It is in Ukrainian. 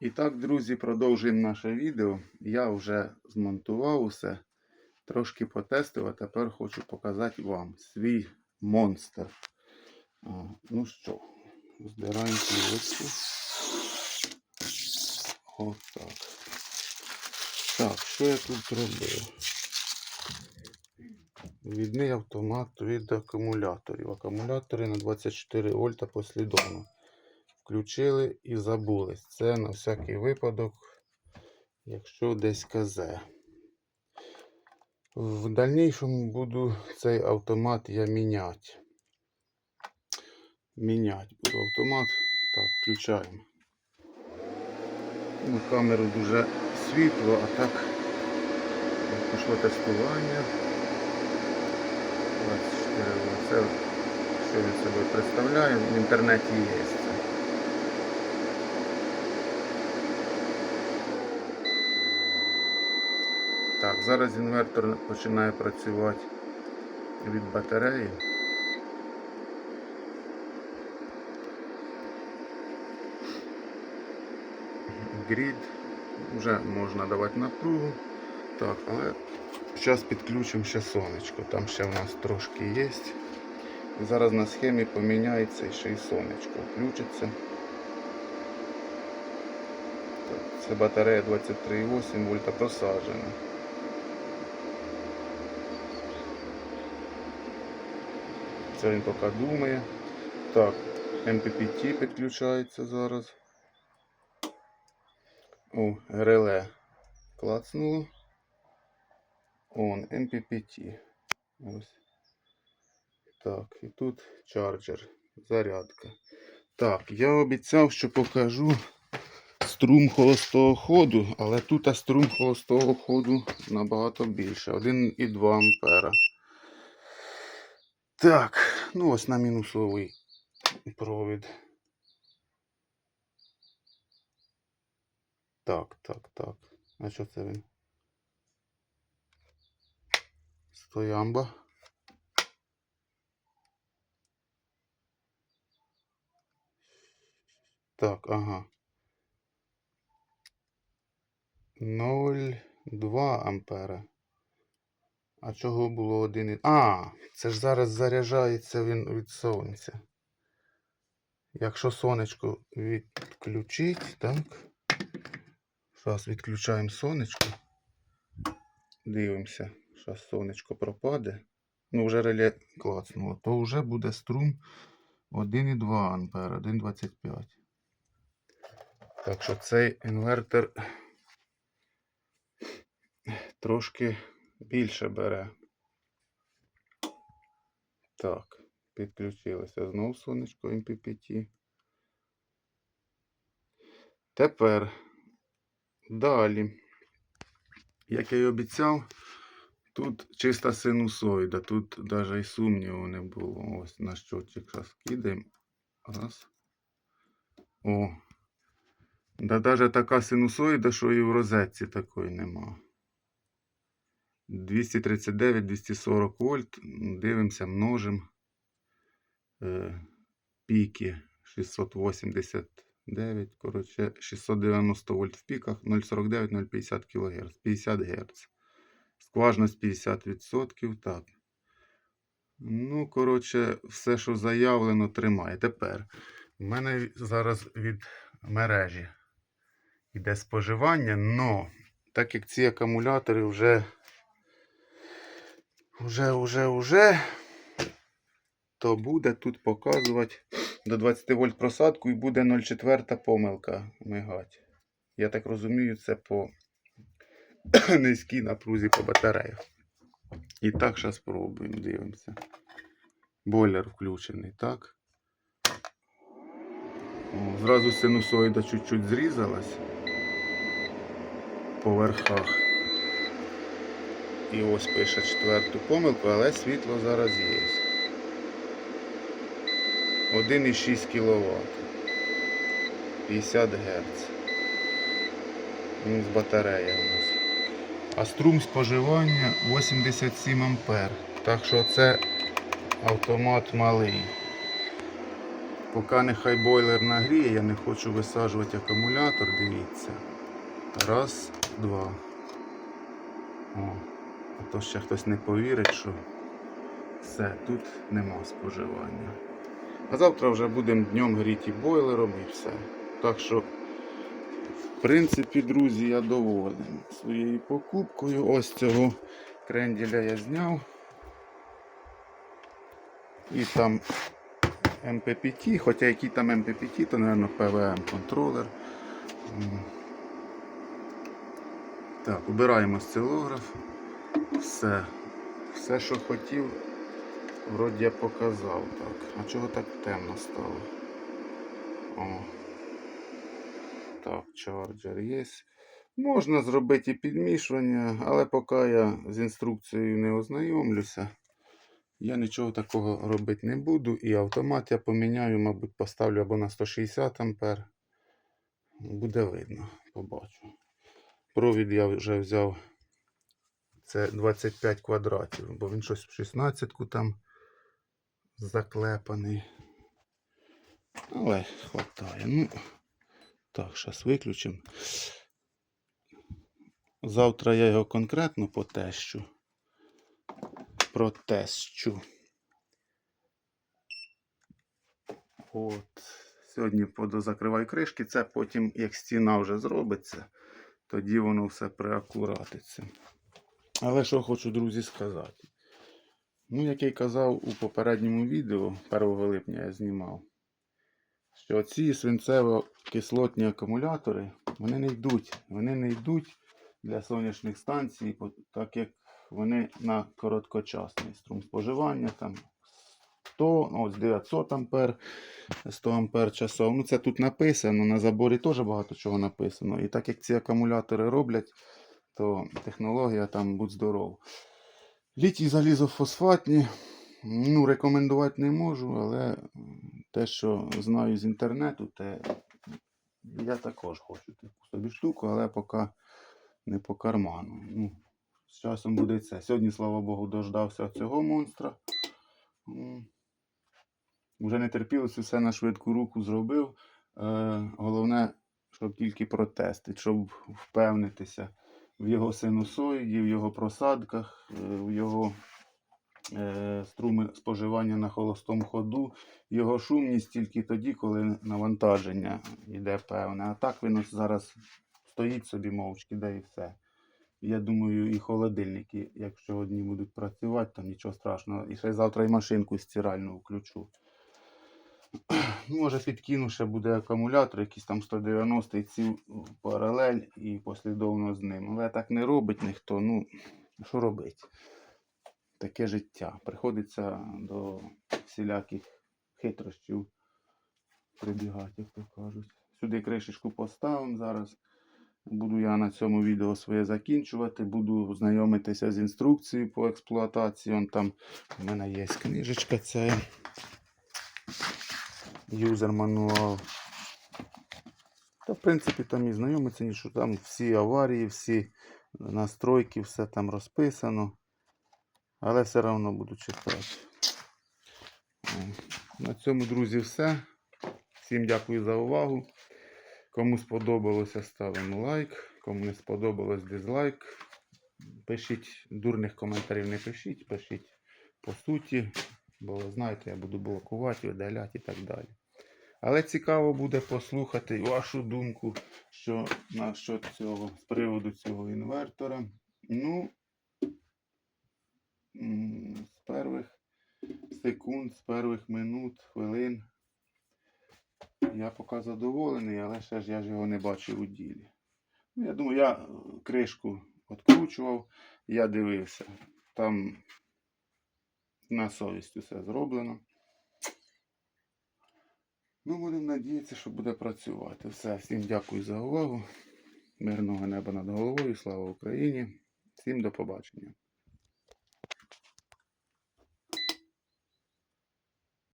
І так, друзі, продовжуємо наше відео. Я вже змонтував усе, трошки потестив, а тепер хочу показати вам свій монстр. А, ну що, збираємо кілочку. Отак. Так, що я тут робив? Відний автомат від акумуляторів. Акумулятори на 24 вольта послідовно включили і забулись. Це на всякий випадок, якщо десь казе. В дальнішому буду цей автомат я міняти. Міняти буду автомат. Так, включаємо. На камеру дуже світло, а так пішло тестування. 24 Вт. Це що він собою представляє, в інтернеті є це. Так, зараз інвертор починає працювати від батареї. Грід, вже можна давати напругу. Так, але зараз підключимо ще сонечко. Там ще в нас трошки є. Зараз на схемі поміняється і ще й сонечко включиться. Так, це батарея 23,8 вольта просаджена. Це він поки думає. Так, MPPT підключається зараз. О, реле клацнуло. Он, MPPT. Ось. Так, і тут чарджер, зарядка. Так, я обіцяв, що покажу струм холостого ходу, але тут струм холостого ходу набагато більше. 1,2 ампера. Так, ну ось на мінусовий провід. Так, так, так. А що це він? Стоямба. Так, ага. 0,2 ампера. А чого було один? і- А, це ж зараз заряджається він від сонця. Якщо сонечко відключить, так. Зараз відключаємо сонечко. Дивимося, зараз сонечко пропаде. Ну, вже реле клацнуло, то вже буде струм 1,2 ампера, 1,25. Так що цей інвертор трошки більше бере. Так, підключилося знову сонечко MPPT. Тепер далі. Як я й обіцяв, тут чиста синусоїда, тут навіть і сумніву не було. Ось на щотчик зараз кидаємо. Раз. О. Да навіть така синусоїда, що і в розетці такої нема. 239-240 вольт. Дивимося, множимо. Е, піки 689, коротше, 690 вольт в піках, 0,49-0,50 кГц, 50 Гц. Скважність 50%. Так. Ну, коротше, все, що заявлено, тримає. Тепер. У мене зараз від мережі йде споживання, но так як ці акумулятори вже вже, вже, вже, то буде тут показувати до 20 вольт просадку і буде 0,4 помилка мигати. Я так розумію, це по низькій напрузі по батареях. І так, зараз спробуємо, дивимося. Бойлер включений, так. О, Зразу синусоїда чуть-чуть зрізалась по верхах. І ось пише четверту помилку, але світло зараз є. 1,6 кВт. 50 Гц. Ну, з батарея у нас. А струм споживання 87 ампер. Так що це автомат малий. Поки нехай бойлер нагріє, я не хочу висаджувати акумулятор, дивіться. Раз, два. О, а то ще хтось не повірить, що все, тут нема споживання. А завтра вже будемо днем гріти бойлером і все. Так що, в принципі, друзі, я доволен своєю покупкою. Ось цього кренділя я зняв. І там MPPT, хоча який там MPPT, то, мабуть, PWM контролер. Так, убираємо осцилограф. Все. Все, що хотів, вроді я показав. Так. А чого так темно стало? О. Так, чарджер є. Можна зробити і підмішування, але поки я з інструкцією не ознайомлюся, я нічого такого робити не буду. І автомат я поміняю, мабуть, поставлю або на 160 ампер. Буде видно, побачу. Провід я вже взяв. Це 25 квадратів, бо він щось в 16 там заклепаний. Але хватає. Ну, так, зараз виключимо. Завтра я його конкретно потещу. Протещу. От. Сьогодні подозакриваю кришки. Це потім, як стіна вже зробиться, тоді воно все приакуратиться. Але що хочу, друзі, сказати. Ну, як я й казав у попередньому відео, 1 липня я знімав, що ці свинцево-кислотні акумулятори, вони не йдуть. Вони не йдуть для сонячних станцій, так як вони на короткочасний струм споживання, там 100, ну, ось 900 ампер, 100 ампер часов. Ну, це тут написано, на заборі теж багато чого написано. І так як ці акумулятори роблять, то технологія там будь здоров. Літій залізофосфатні, ну, рекомендувати не можу, але те, що знаю з інтернету, те я також хочу таку собі штуку, але поки не по карману. Ну, з часом буде це. Сьогодні, слава Богу, дождався цього монстра. М. Уже не терпілося, все на швидку руку зробив. Е, головне, щоб тільки протестити, щоб впевнитися в його синусоїді, в його просадках, е, в його е, струми споживання на холостому ходу, його шумність тільки тоді, коли навантаження йде певне. А так він ось зараз стоїть собі мовчки, де і все. Я думаю, і холодильники, якщо одні будуть працювати, то нічого страшного. І ще завтра і машинку стиральну включу. Ну, Може підкину, ще буде акумулятор, якийсь там 190 ці паралель і послідовно з ним. Але так не робить ніхто. Ну, що робить? Таке життя. Приходиться до всіляких хитрощів прибігати, як то кажуть. Сюди кришечку поставимо зараз. Буду я на цьому відео своє закінчувати. Буду знайомитися з інструкцією по експлуатації. Он там у мене є книжечка ця. Юзер мануал. Та, в принципі, там і знайомиться, що там всі аварії, всі настройки, все там розписано. Але все одно буду читати. На цьому, друзі, все. Всім дякую за увагу. Кому сподобалося, ставимо лайк. Кому не сподобалось, дизлайк. Пишіть дурних коментарів, не пишіть, пишіть по суті. Бо знаєте, я буду блокувати, видаляти і так далі. Але цікаво буде послухати вашу думку, що насчет цього, з приводу цього інвертора. Ну, з перших секунд, з перших минут, хвилин. Я поки задоволений, але ще ж я ж його не бачив у ділі. Ну, я думаю, я е, кришку відкручував, я дивився. Там на совість усе зроблено. Ну, будемо надіятися, що буде працювати. Все, всім дякую за увагу. Мирного неба над головою. Слава Україні! Всім до побачення.